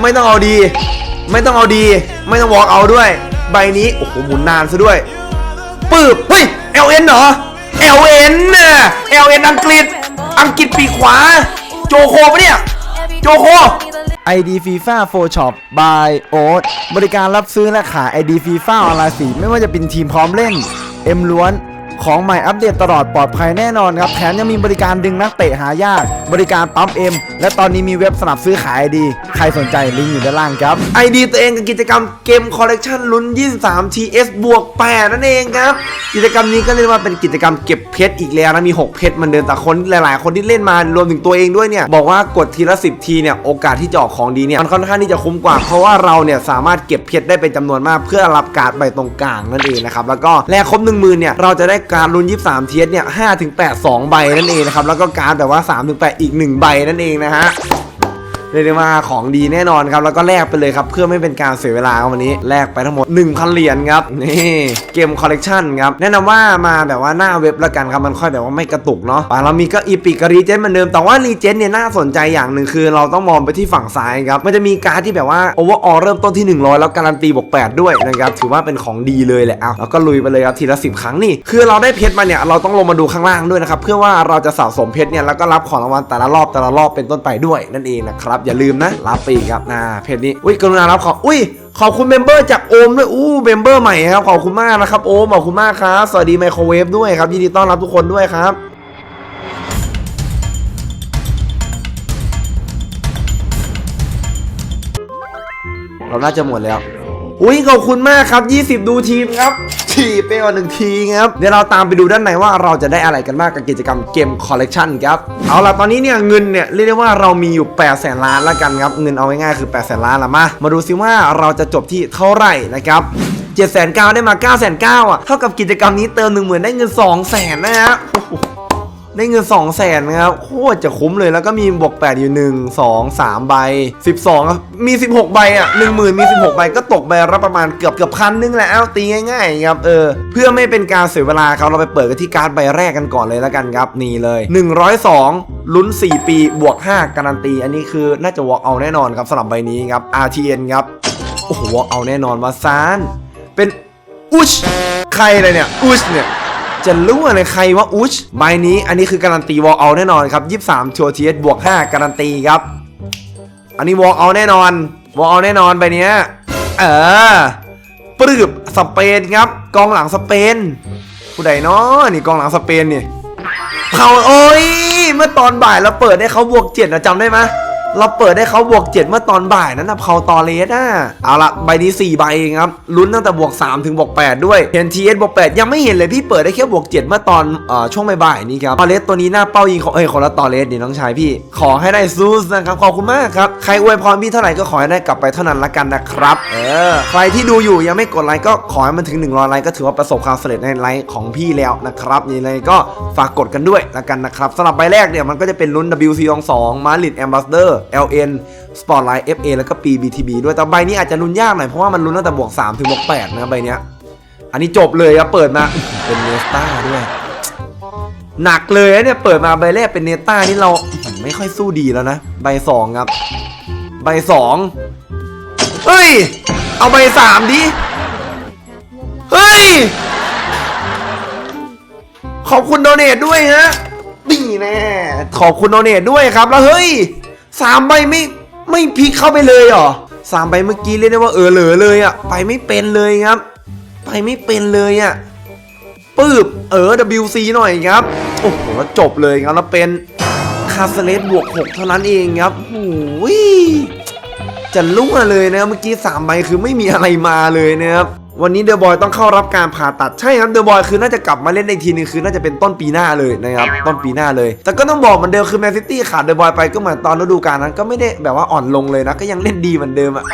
ไม่ต้องเอาดี ไม่ต้องเอาดี ไม่ต้องวอล์กเอาด้วย ใบนี้ โอ้โห หมุนนานซะด้วยปืบเฮ้ย LN เอนเหรอ LN น่ะ LN อังกฤษ อังกฤษปีขวา โจโคปะเนี่ย โจโค ID FIFA for Shop by Oat บริการรับซื้อและขาย ID FIFA ออนไลน์สีไม่ว่าจะเป็นทีมพร้อมเล่น M ล้วน ของใหม่อัปเดตตลอดปลอดภัยแน่นอนครับแถมยังมีบริการดึงนักเตะหายาก บริการปั๊ม M และตอนนี้มีเว็บสนับซื้อขาย ID ใครสนใจลิงก์อยู่ด้านล่างครับไอดีตัวเองกับกิจกรรมเกมคอลเลกชันลุ้น23 TS บวก8นั่นเองครับกิจกรรมนี้ก็เรียกว่าเป็นกิจกรรมเก็บเพชรอีกแล้วนะมี 6 เพชรมันเดิมแต่คนหลาย ๆ คนที่เล่นมารวมถึงตัวเองด้วยเนี่ยบอกว่ากดทีละ 10 ทีเนี่ยโอกาสที่จะออกของดีเนี่ยมันค่อนข้างที่จะคุ้มกว่า เพราะว่าเราเนี่ยสามารถเก็บเพชรได้เป็นจำนวนมาก เพื่อรับการ์ดใบตรงกลางนั่นเองนะครับแล้วก็แลกครบ1 0,000เนี่ยเราจะได้การลุ้น 23 TS เนี่ย5ถึง8 2 ใบนั่นเองนะครับ แล้วก็การ์ดแบบว่า 3 ถึง 8 อีก 1 ใบนั่นเองนะฮะ เรียกได้ว่าของดีแน่นอนครับแล้วก็แลกไปเลยครับเพื่อไม่เป็นการเสียเวลาครับวันนี้แลกไปทั้งหมด1,000เหรียญครับนี่เกมคอลเลกชันครับแนะนำว่ามาแบบว่าหน้าเว็บละกันครับมันค่อยแบบว่าไม่กระตุกเนาะอ่าเรามีก็อีพิกรีเจนเหมือนเดิมแต่ว่ารีเจนเนี่ยน่าสนใจอย่างหนึ่งคือ เราต้องมองไปที่ฝั่งซ้ายครับมันจะมีการ์ดที่แบบว่าโอเวอร์ออเริ่มต้นที่ 100 แล้วการันตีบวก8ด้วยนะครับถือว่าเป็นของดีเลยแหละเอาแล้วก็ลุยไปเลยครับทีละ 10 ครั้งนี่คือเราได้เพชรมาเนี่ยเราต้องลงมาดูข้างล่างด้วยนะครับเพื่อว่าเราจะสะสมเพชรเนี่ยแล้วก็รับของรางวัลแต่ละรอบแต่ละรอบเป็นต้นไปด้วยนั่นเองนะครับอย่าลืมนะ รับไปอีกครับนะเพจนี้ อุ้ยกรุณารับขออุ้ยขอบคุณเมมเบอร์จากโอมด้วยอู้เมมเบอร์ใหม่ครับ ขอบคุณมากนะครับโอมขอบคุณมากครับ สวัสดีไมโครเวฟด้วยครับ ยินดีต้อนรับทุกคนด้วยครับเราน่าจะหมดแล้ว อุ้ยขอบคุณมากครับ 20 ดูทีมครับ ทีไปก่อนหนึ่งทีครับเดี๋ยวเราตามไปดูด้านในว่าเราจะได้อะไรกันบ้างกับกิจกรรมเกมคอลเลกชันครับเอาล่ะตอนนี้เนี่ยเงินเนี่ยเรียกได้ว่าเรามีอยู่8แสนล้านแล้วกันครับเงินเอาง่ายๆคือ8แสนล้านละมามาดูซิว่าเราจะจบที่เท่าไหร่นะครับ7 9 0 0 0ได้มา 9 9 0 0 0อะเท่ากับกิจกรรมนี้เติม1 0,000ได้เงิน 2 0 0 0 0นะฮะโอ้โห ได้เงิน2 0 0แสนนะครับโคตรจะคุ้มเลยแล้วก็มีบวก8อยู่ 1 2 3 ใบ 12 มี 16 ใบอะ10,000 มี 16 ใบก็ตกใบละประมาณเกือบเกือบพันนึงแหละเอาตีง่ายๆครับเออเพื่อไม่เป็นการเสียเวลาครับเราไปเปิดกันที่การ์ดใบแรกกันก่อนเลยแล้วกันครับนี่เลย 102 ลุ้น 4 ปีบวก 5 การันตี อันนี้คือน่าจะวอล์กเอาแน่นอนครับสำหรับใบนี้ครับ RTN ครับโอ้โหวอล์กเอาแน่นอนว่าซานเป็นอุชใครเลยเนี่ยอุชเนี่ย จะรู้อะไรใครว่าอุชใบนี้อันนี้คือการันตีวอลเอาแน่นอนครับ23ชัวร์ทีเอสบวก 5 การันตีครับ อันนี้วอลเอาแน่นอนวอลเอาแน่นอนใบนี้เออปรืบสเปนครับกองหลังสเปนผู้ใดเนาะนี่กองหลังสเปนนี่เผาโอ้ยเมื่อตอนบ่ายเราเปิดให้เขาบวกเจ็ดนะจำได้ไหม เราเปิดให้เขาบวก 7 เมื่อตอนบ่ายนั้นนะเผาตอเลสอะเอาละใบนี้4ใบเองครับลุ้นตั้งแต่บวก 3 ถึงบวก 8 ด้วยเห็นทีเอสบวก 8 ยังไม่เห็นเลยพี่เปิดได้แค่บวก 7 เมื่อตอนเอ่อช่วงบ่ายๆนี้ครับตอเลสตัวนี้หน้าเป้ายิงของเอ้ยคนละตอเลสนี่น้องชายพี่ ขอให้ได้ซูสนะครับขอบคุณมากครับใครอวยพรพี่เท่าไหร่ก็ขอให้ได้กลับไปเท่านั้นละกันนะครับเออใครที่ดูอยู่ยังไม่กดไลค์ก็ขอให้มันถึง100ไลค์ก็ถือว่าประสบความสำเร็จในไลค์ของพี่แล้วนะครับนี่เลยก็ฝากกดกันด้วยละกันนะครับสำหรับใบแรกเนี่ยมันก็จะเป็นลุ้น WC 2มาริด Ambassador LN Spotlight FA แล้วก็ PBTB ด้วยแต่ใบนี้อาจจะลุ้นยากหน่อยเพราะว่ามันลุ้นตั้งแต่บวก3ถึงบวก8นะใบเนี้ยอันนี้จบเลยครับเปิดมาเป็นเนสต้าด้วยหนักเลยเนี่ยเปิดมาใบแรกเป็นเนต้านี่เราไม่ค่อยสู้ดีแล้วนะ ใบสองครับใบสองเฮ้ย เอาใบสามดิเฮ้ย ขอบคุณโดเนทด้วยฮะนี่แน่ขอบคุณโดเนทด้วยครับแล้วเฮ้ย สามใบไม่ไม่พลิกเข้าไปเลยเหรอสามใบเมื่อกี้เรียกได้ว่าเออเหลือเลยอะไปไม่เป็นเลยครับ ไปไม่เป็นเลยอะปืบเออ WC หน่อยครับ โอ้โหแล้วจบเลยครับแล้วเป็นคาสเลสบวก 6 เท่านั้นเองครับโอ้ยจะลุ่งเลยนะเมื่อกี้3ใบคือไม่มีอะไรมาเลยนะครับ วันนี้เดอะบอยต้องเข้ารับการผ่าตัดใช่ครับเดอะบอยคือน่าจะกลับมาเล่นในทีนึงคือน่าจะเป็นต้นปีหน้าเลยนะครับต้นปีหน้าเลย แต่ก็ต้องบอกเหมือนเดิมคือแมนซิตี้ขาดเดอะบอยไปก็เหมือนตอนฤดูกาลนั้นก็ไม่ได้แบบว่าอ่อนลงเลยนะก็ยังเล่นดีเหมือนเดิมอะ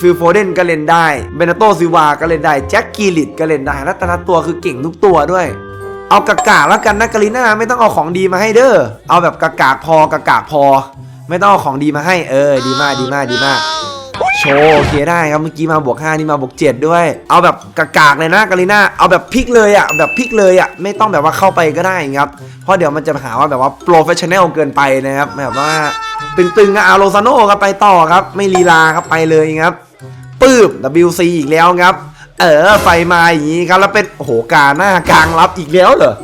ฟิลโฟเดนก็เล่นได้เบนโตซิวาก็เล่นได้แจ็คกีลิตก็เล่นได้และแต่ละตัวคือเก่งทุกตัวด้วยเอากากาแล้วกันนะกาลิน่าไม่ต้องเอาของดีมาให้เด้อเอาแบบกากาพอกากาพอ ไม่ต้องเอาของดีมาให้เออดีมากดีมากดีมาก โชว์โอเคได้ครับเมื่อกี้มาบวก5นี่มาบวก7ด้วย เอาแบบกากๆเลยนะกาลิน่าเอาแบบพลิกเลยอะแบบพลิกเลยอะไม่ต้องแบบว่าเข้าไปก็ได้ครับเพราะเดี๋ยวมันจะหาว่าแบบว่าโปรเฟชชั่นแนลเกินไปนะครับแบบว่าตึงๆอะอาโลซาโน่ครับไปต่อครับ ไม่ลีลาครับไปเลยครับปืบ WC อีกแล้วครับ เออไฟมาอย่างนี้ครับแล้วเป็นโอ้โหกาหน้ากลางรับอีกแล้วเหรอ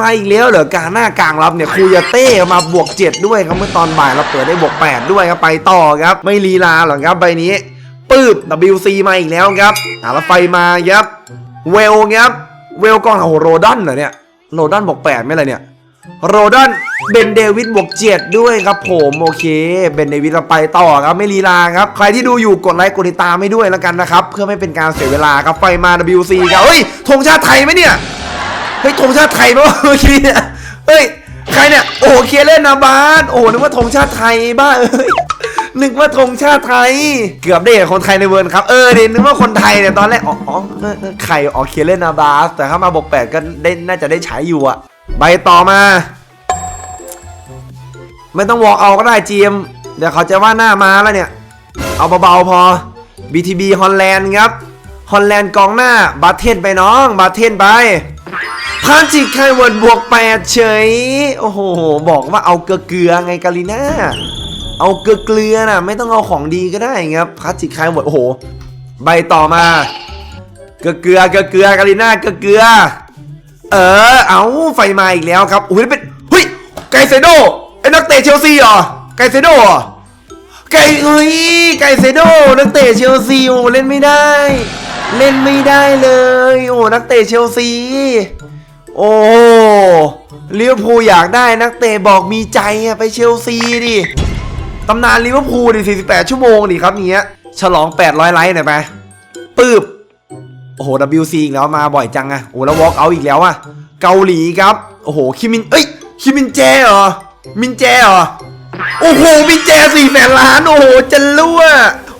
มาอีกแล้วเหรอกางหน้ากลางรับเนี่ยคูยาเต้มาบวก 7 ด้วยครับเมื่อตอนบ่ายเราเปิดได้บวก 8 ด้วยครับไปต่อครับ ไม่ลีลาหรอกครับใบนี้ปืบ WC มาอีกแล้วครับอาแล้วไฟมาครับเวลครับเวลกองโอ้โหโรดอนเหรอเนี่ยโรดอนบวก8ไม่เลยเนี่ยโรดอนเบนเดวิดบวก7ด้วยครับผมโอเคเบนเดวิดเราไปต่อครับไม่ลีลาครับใครที่ดูอยู่กดไลค์กดติดตามไม่ด้วยแล้วกันนะครับ เพื่อไม่เป็นการเสียเวลาครับไฟมา WC ครับเฮ้ยธงชาติไทยไหมเนี่ย ฮ้ยธงชาติไทยปะวะเมื่อกี้เนี่ยเฮ้ยใครเนี่ยโอ้เคเล่นนาบาสโอ้นึกว่าธงชาติไทยบ้าเอ้ยนึกว่าธงชาติไทย เกือบได้เห็นคนไทยในเวิร์นครับเออเดนนึกว่าคนไทยเนี่ยตอนแรกอ๋ออ๋อเออเออใครอ๋อเคเล่นนาบาสแต่ถ้ามาบกแปดก็ได้น่าจะได้ใช้อยู่อะใบต่อมา ไม่ต้องวอล์กเอาก็ได้จีมเดี๋ยวเขาจะว่าหน้ามาแล้วเนี่ย เอาเบาๆพอ BTB ฮอลแลนด์ครับฮอลแลนด์กองหน้าบาเทนไปน้องบาเทนไป พาจิกไคเวิร์ดบวกแปดเฉย โอ้โห บอกว่าเอาเกลือเกลือไงกาลิน่า เอาเกลือเกลือน่ะ ไม่ต้องเอาของดีก็ได้ครับพาจิกไคเวิร์ดโอ้โห ใบต่อมา เกลือเกลือเกลือเกลือกาลิน่าเกลือเกลือ เออ เอาไฟมาอีกแล้วครับโอ้โหเป็นเฮ้ย ไกเซโดไอ้นักเตะเชลซีเหรอ ไกเซโดเหรอไก่เฮ้ยไก่เซโดนักเตะเชลซีโอ้เล่นไม่ได้ เล่นไม่ได้เลย โอ้นักเตะเชลซี โอ้ลิเวอร์พูลอยากได้นักเตะบอกมีใจอะไปเชลซีดิตำนานลิเวอร์พูลดิ48 ชั่วโมงดิครับเนี้ยฉลอง 800 ไลค์หน่อยไปปืบโอ้โห WC อีกแล้วมาบ่อยจังอะโอ้แล้ววอล์กเอาอีกแล้วอะเกาหลีครับ โอ้โห คิมิน เอ้ย คิมินแจเหรอ มินแจเหรอ โอ้โห มินแจสี่แสนล้าน โอ้โห จะรั่ว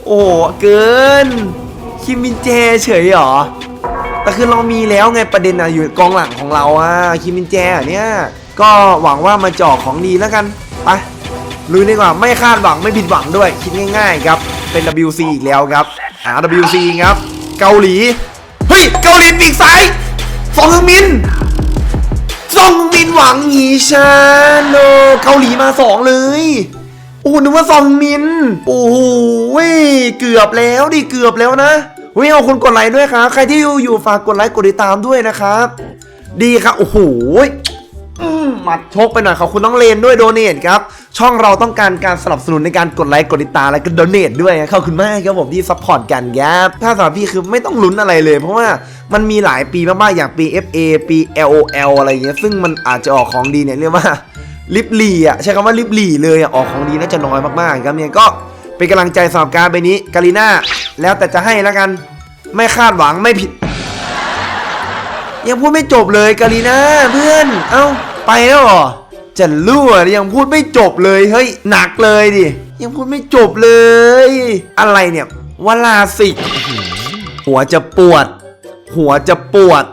โอ้โห เกิน คิมมินแจเฉยเหรอ แต่คือเรามีแล้วไงประเด็นอะอยู่กองหลังของเราอะคิมินแจอะเนี่ยก็หวังว่ามาเจาะของดีแล้วกันไปลุยดีกว่าไม่คาดหวังไม่ผิดหวังด้วย คิดง่ายๆครับเป็น WC อีกแล้วครับหา WC ครับ เกาหลี เฮ้ย เกาหลีปีกซ้ายฟองฮึงมินซองมินหวังหีชาโนเกาหลีมาสองเลยโอ้หนึกว่าซองมินโอ้โหเว้ยเกือบแล้วดิเกือบแล้วนะ เฮ้ยเอาคนกดไลค์ด้วยครับ ใครที่อยู่อยู่ฝากกดไลค์กดติดตามด้วยนะครับ ดีครับ โอ้โหมหมัดชกไปหน่อยขอบคุณน้องเลนด้วยโดเนทครับ ช่องเราต้องการการสนับสนุนในการกดไลค์กดติดตามและก็โดเนทด้วยขอบคุณมากครับผมที่ซัพพอร์ตกันครับถ้าสำหรับพี่คือไม่ต้องลุ้นอะไรเลย เพราะว่ามันมีหลายปีมากๆอย่างปี FA ปี LOL อะไรอย่างเงี้ยซึ่งมันอาจจะออกของดีเนี่ยเรียกว่าลิบลีอะใช้คำว่าลิบลีเลยอะออกของดีน่าจะน้อยมากๆครับเนี่ยก็ เป็นกำลังใจสำหรับการไปนี้กาลิน่าแล้วแต่จะให้แล้วกัน ไม่คาดหวังไม่ผิด ยังพูดไม่จบเลยกาลิน่าเพื่อน เอ้าไปแล้วเหรอจะรั่วยังพูดไม่จบเลยเฮ้ยหนักเลยดิยังพูดไม่จบเลย อะไรเนี่ยวลาสิกหัวจะปวด หัวจะปวด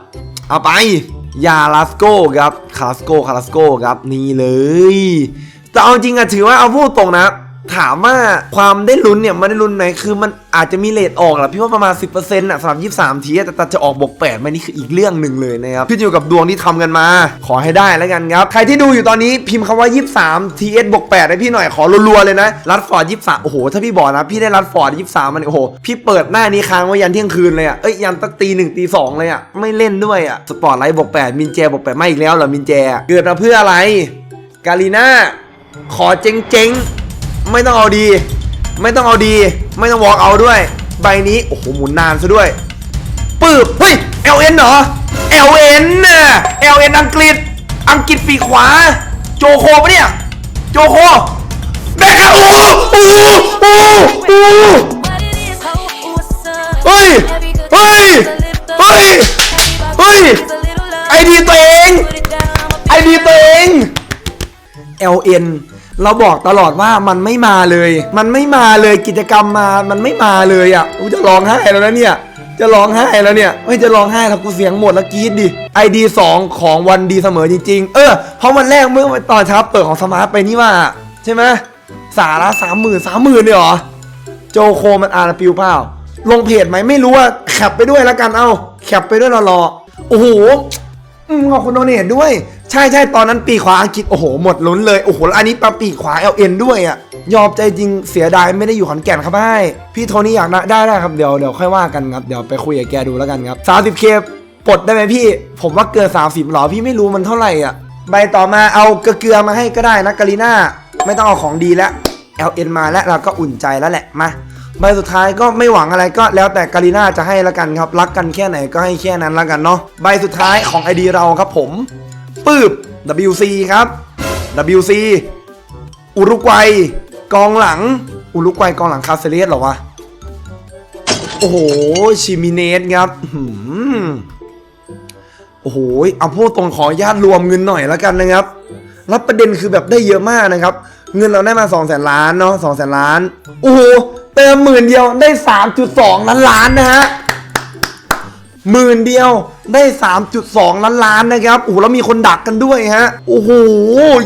เอาไปยาลาสโก้ครับคาสโก้คาลาสโก้ครับนี่เลยแต่เอาจริงอะถือว่าเอาพูดตรงนะ ถามว่าความได้ลุ้นเนี่ยมันได้ลุ้นไหมคือมันอาจจะมีเลทออกแหละพี่ว่าประมาณ 10%อะสำหรับ23 ทีอะแต่จะออกบวก8มันนี่คืออีกเรื่องหนึ่งเลยนะครับขึ้นอยู่กับดวงที่ทำกันมา ขอให้ได้แล้วกันครับ ใครที่ดูอยู่ตอนนี้พิมพ์คำว่า 23 TS บวก8ให้พี่หน่อยขอรัวๆเลยนะรัดฟอร์ด23 โอ้โห ถ้าพี่บอกนะ พี่ได้รัดฟอร์ด23 มันโอ้โห พี่เปิดหน้านี้ค้างไว้ยันเที่ยงคืนเลยอะเอ้ยยันตั้งตีหนึ่งตีสองเลยอะไม่เล่นด้วยอะสปอร์ตไลท์บวก8มินแจบวก8ไม่อีกแล้วเหรอมินแจเกิดมาเพื่ออะไรกาลีน่าขอเจ๊งๆ ไม่ต้องเอาดี ไม่ต้องเอาดี ไม่ต้องวอล์กเอาด้วย ใบนี้ โอ้โห หมุนนานซะด้วยปืบเฮ้ย LN เหรอ LN น่ะ LN อังกฤษ อังกฤษปีขวา โจโคปะเนี่ย โจโคแบกอะโอ้โหโอ้โหโอ้โหโอ้โหเฮ้ย เฮ้ย เฮ้ย เฮ้ย ไอดีตัวเอง ไอดีตัวเอง LN เราบอกตลอดว่ามันไม่มาเลย มันไม่มาเลยกิจกรรมมา มันไม่มาเลยอะกูจะร้องไห้แล้วนะเนี่ย จะร้องไห้แล้วเนี่ยไม่จะร้องไห้แล้วกูเสียงหมดแล้วกรีดดิ ID 2ของวันดีเสมอจริง ๆ เออเพราะวันแรกเมื่อตอนเช้าเปิดของสมาร์ทไปนี่ว่า ใช่ไหมสาระสามหมื่นสามหมื่นเลยเหรอโจโคมันอาร์ปิวเปล่าลงเพจไหมไม่รู้ว่าแคปไปด้วยแล้วกันเอาแคปไปด้วยรอๆโอ้โห อืมขอบคุณโดเนทด้วย ใช่ใช่ตอนนั้นปีกขวาอังกฤษโอ้โหหมดลุ้นเลยโอ้โหแล้วอันนี้ปาปีกขวา LN ด้วยอะยอมใจจริงเสียดายไม่ได้อยู่ขอนแก่นครับให้พี่โทนี่อยากได้ได้ครับเดี๋ยวเดี๋ยวค่อยว่ากันครับเดี๋ยวไปคุยกับแกดูแล้วกันครับ 30k ปลดได้ไหมพี่ ผมว่าเกิน30หรอพี่ไม่รู้มันเท่าไหร่อะใบต่อมาเอาเกลือมาให้ก็ได้นะกาลิน่าไม่ต้องเอาของดีแล้ว LN มาแล้วเราก็อุ่นใจแล้วแหละมา ใบสุดท้ายก็ไม่หวังอะไรก็แล้วแต่กาลิน่าจะให้ละกันครับ รักกันแค่ไหนก็ให้แค่นั้นละกันเนาะใบสุดท้ายของ ID เราครับผมปืบ WC ครับ WC อุรุกวัยกองหลัง อุรุกวัยกองหลังคาเซเลสหรอวะ โอ้โห ชิมิเนสครับโอ้โห เอาพูดตรงขอญาตรวมเงินหน่อยแล้วกันนะครับแล้วประเด็นคือแบบได้เยอะมากนะครับ เงินเราได้มา2 0 0แสนล้านเนาะ2 0 0แสนล้าน โอ้โห เติมหมื่นเดียวได้ 3.2 ล้านล้านนะฮะหมื่นเดียวได้ 3.2 ล้านล้านนะครับโอ้แล้วมีคนดักกันด้วยฮะโอ้โห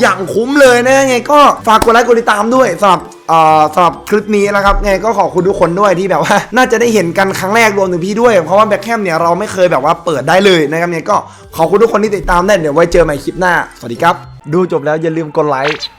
อย่างคุ้มเลยนะไงก็ฝากกดไลค์กดติดตามด้วยสำหรับอ่อสำหรับคลิปนี้นะครับไงก็ขอบคุณทุกคนด้วยที่แบบว่า น่าจะได้เห็นกันครั้งแรกรวมถึงพี่ด้วย เพราะว่าแบ็คแคมเนี่ยเราไม่เคยแบบว่าเปิดได้เลยนะครับเนี่ยก็ขอบคุณทุกคนที่ติดตามได้เดี๋ยวไว้เจอใหม่คลิปหน้า สวัสดีครับ ดูจบแล้วอย่าลืมกดไลค์